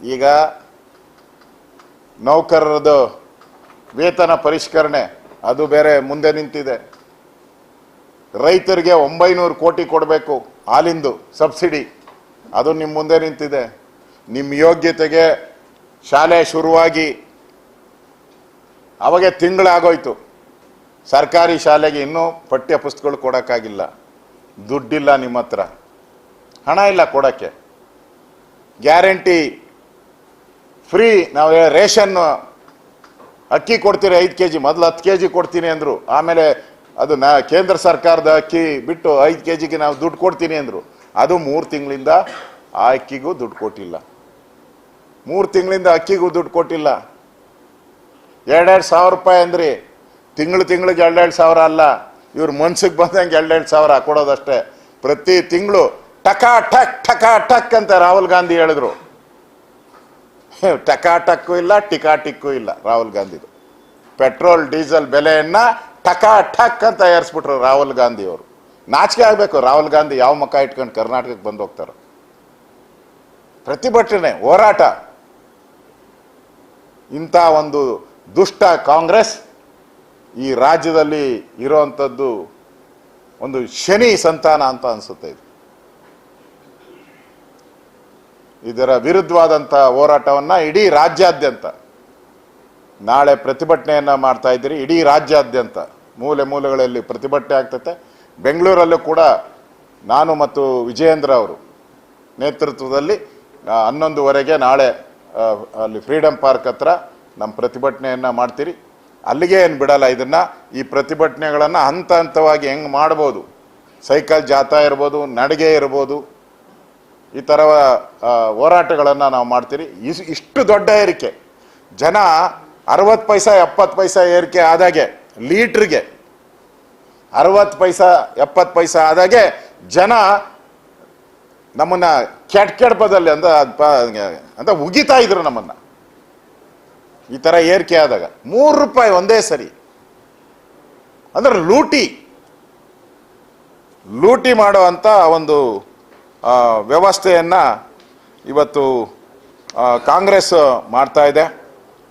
ಈಗ ನೌಕರರದು ವೇತನ ಪರಿಷ್ಕರಣೆ, ಅದು ಬೇರೆ ಮುಂದೆ ನಿಂತಿದೆ. ರೈತರಿಗೆ ಒಂಬೈನೂರು ಕೋಟಿ ಕೊಡಬೇಕು ಹಾಲಿಂದು ಸಬ್ಸಿಡಿ, ಅದು ನಿಮ್ಮ ಮುಂದೆ ನಿಂತಿದೆ. ನಿಮ್ಮ ಯೋಗ್ಯತೆಗೆ ಶಾಲೆ ಶುರುವಾಗಿ ಅವಾಗೆ ತಿಂಗಳಾಗೋಯ್ತು. ಸರ್ಕಾರಿ ಶಾಲೆಗೆ ಇನ್ನೂ ಪಠ್ಯ ಪುಸ್ತಕಗಳು ಕೊಡೋಕ್ಕಾಗಿಲ್ಲ. ದುಡ್ಡಿಲ್ಲ ನಿಮ್ಮ ಹತ್ರ ಹಣ ಇಲ್ಲ ಕೊಡೋಕ್ಕೆ. ಗ್ಯಾರಂಟಿ ಫ್ರೀ, ನಾವು ರೇಷನ್ ಅಕ್ಕಿ ಕೊಡ್ತೀರಿ ಐದು ಕೆ ಜಿ ಮೊದಲು ಹತ್ತು ಕೆ ಜಿ ಕೊಡ್ತೀನಿ ಅಂದರು. ಆಮೇಲೆ ಅದು ನಾ ಕೇಂದ್ರ ಸರ್ಕಾರದ ಅಕ್ಕಿ ಬಿಟ್ಟು ಐದು ಕೆ ಜಿಗೆ ನಾವು ದುಡ್ಡು ಕೊಡ್ತೀನಿ ಅಂದರು. ಅದು ಮೂರು ತಿಂಗಳಿಂದ ಆ ಅಕ್ಕಿಗೂ ದುಡ್ಡು ಕೊಟ್ಟಿಲ್ಲ. ಮೂರು ತಿಂಗಳಿಂದ ಅಕ್ಕಿಗೂ ದುಡ್ಡು ಕೊಟ್ಟಿಲ್ಲ. ಎರಡೆರಡು ಸಾವಿರ ರೂಪಾಯಿ ಅಂದ್ರಿ. ತಿಂಗಳು ತಿಂಗಳಿಗೆ ಎರಡೆರಡು ಸಾವಿರ ಅಲ್ಲ. ಇವ್ರ ಮನ್ಸಿಗೆ ಬಂದಂಗೆ ಎರಡೆರಡು ಸಾವಿರ ಕೊಡೋದಷ್ಟೇ. ಪ್ರತಿ ತಿಂಗಳು ಟಕ ಟಕ್ ಟಕ ಟಕ್ ಅಂತ ರಾಹುಲ್ ಗಾಂಧಿ ಹೇಳಿದ್ರು. ಟಕಾ ಟಕ್ಕು ಇಲ್ಲ, ಟಿಕಾಟಿಕ್ಕೂ ಇಲ್ಲ ರಾಹುಲ್ ಗಾಂಧಿದು. ಪೆಟ್ರೋಲ್, ಡೀಸೆಲ್ ಬೆಲೆಯನ್ನ ಟಕಾ ಟಕ್ ಅಂತ ತಯಾರಿಸ್ಬಿಟ್ರು ರಾಹುಲ್ ಗಾಂಧಿ ಅವರು ನಾಚಿಕೆ ಆಗ್ಬೇಕು, ರಾಹುಲ್ ಗಾಂಧಿ ಯಾವ ಮುಖ ಇಟ್ಕೊಂಡು ಕರ್ನಾಟಕಕ್ಕೆ ಬಂದು ಹೋಗ್ತಾರ. ಪ್ರತಿಭಟನೆ, ಹೋರಾಟ. ಇಂಥ ಒಂದು ದುಷ್ಟ ಕಾಂಗ್ರೆಸ್ ಈ ರಾಜ್ಯದಲ್ಲಿ ಇರುವಂಥದ್ದು ಒಂದು ಶನಿ ಸಂತಾನ ಅಂತ ಅನಿಸುತ್ತೆ ಇದು. ಇದರ ವಿರುದ್ಧವಾದಂಥ ಹೋರಾಟವನ್ನು ಇಡೀ ರಾಜ್ಯಾದ್ಯಂತ ನಾಳೆ ಪ್ರತಿಭಟನೆಯನ್ನು ಮಾಡ್ತಾ ಇದ್ದೀರಿ, ಇಡೀ ರಾಜ್ಯಾದ್ಯಂತ ಮೂಲೆ ಮೂಲೆಗಳಲ್ಲಿ ಪ್ರತಿಭಟನೆ ಆಗ್ತೈತೆ. ಬೆಂಗಳೂರಲ್ಲೂ ಕೂಡ ನಾನು ಮತ್ತು ವಿಜಯೇಂದ್ರ ಅವರು ನೇತೃತ್ವದಲ್ಲಿ ಹನ್ನೊಂದುವರೆಗೆ ನಾಳೆ ಅಲ್ಲಿ ಫ್ರೀಡಂ ಪಾರ್ಕ್ ಹತ್ರ ನಮ್ಮ ಪ್ರತಿಭಟನೆಯನ್ನು ಮಾಡ್ತೀರಿ. ಅಲ್ಲಿಗೆ ಏನು ಬಿಡಲ್ಲ, ಇದನ್ನು ಈ ಪ್ರತಿಭಟನೆಗಳನ್ನು ಹಂತ ಹಂತವಾಗಿ ಹೆಂಗೆ ಮಾಡ್ಬೋದು. ಸೈಕಲ್ ಜಾಥಾ ಇರ್ಬೋದು, ನಡಿಗೆ ಇರ್ಬೋದು ಈ ಥರ ಹೋರಾಟಗಳನ್ನು ನಾವು ಮಾಡ್ತೀರಿ. ಇಸ್, ಇಷ್ಟು ದೊಡ್ಡ ಏರಿಕೆ. ಜನ ಅರವತ್ತು ಪೈಸ, ಎಪ್ಪತ್ತು ಪೈಸ ಏರಿಕೆ ಆದಾಗೆ ಲೀಟ್ರಿಗೆ. ಅರವತ್ತು ಪೈಸ, ಎಪ್ಪತ್ತು ಪೈಸಾ ಆದಾಗೆ ಜನ ನಮ್ಮನ್ನ ಕೆಟ್ಟ ಕೆಡಪದಲ್ಲಿ ಪದಲ್ಲಿ ಅಂತ ಅಂತ ಉಗಿತಾ ಇದ್ರು ನಮ್ಮನ್ನ. ಈ ಥರ ಏರಿಕೆ ಆದಾಗ ಮೂರು ರೂಪಾಯಿ ಒಂದೇ ಸರಿ. ಅಂದರೆ ಲೂಟಿ. ಲೂಟಿ ಮಾಡುವಂತ ಒಂದು ವ್ಯವಸ್ಥೆಯನ್ನ ಇವತ್ತು ಕಾಂಗ್ರೆಸ್ ಮಾಡ್ತಾ ಇದೆ.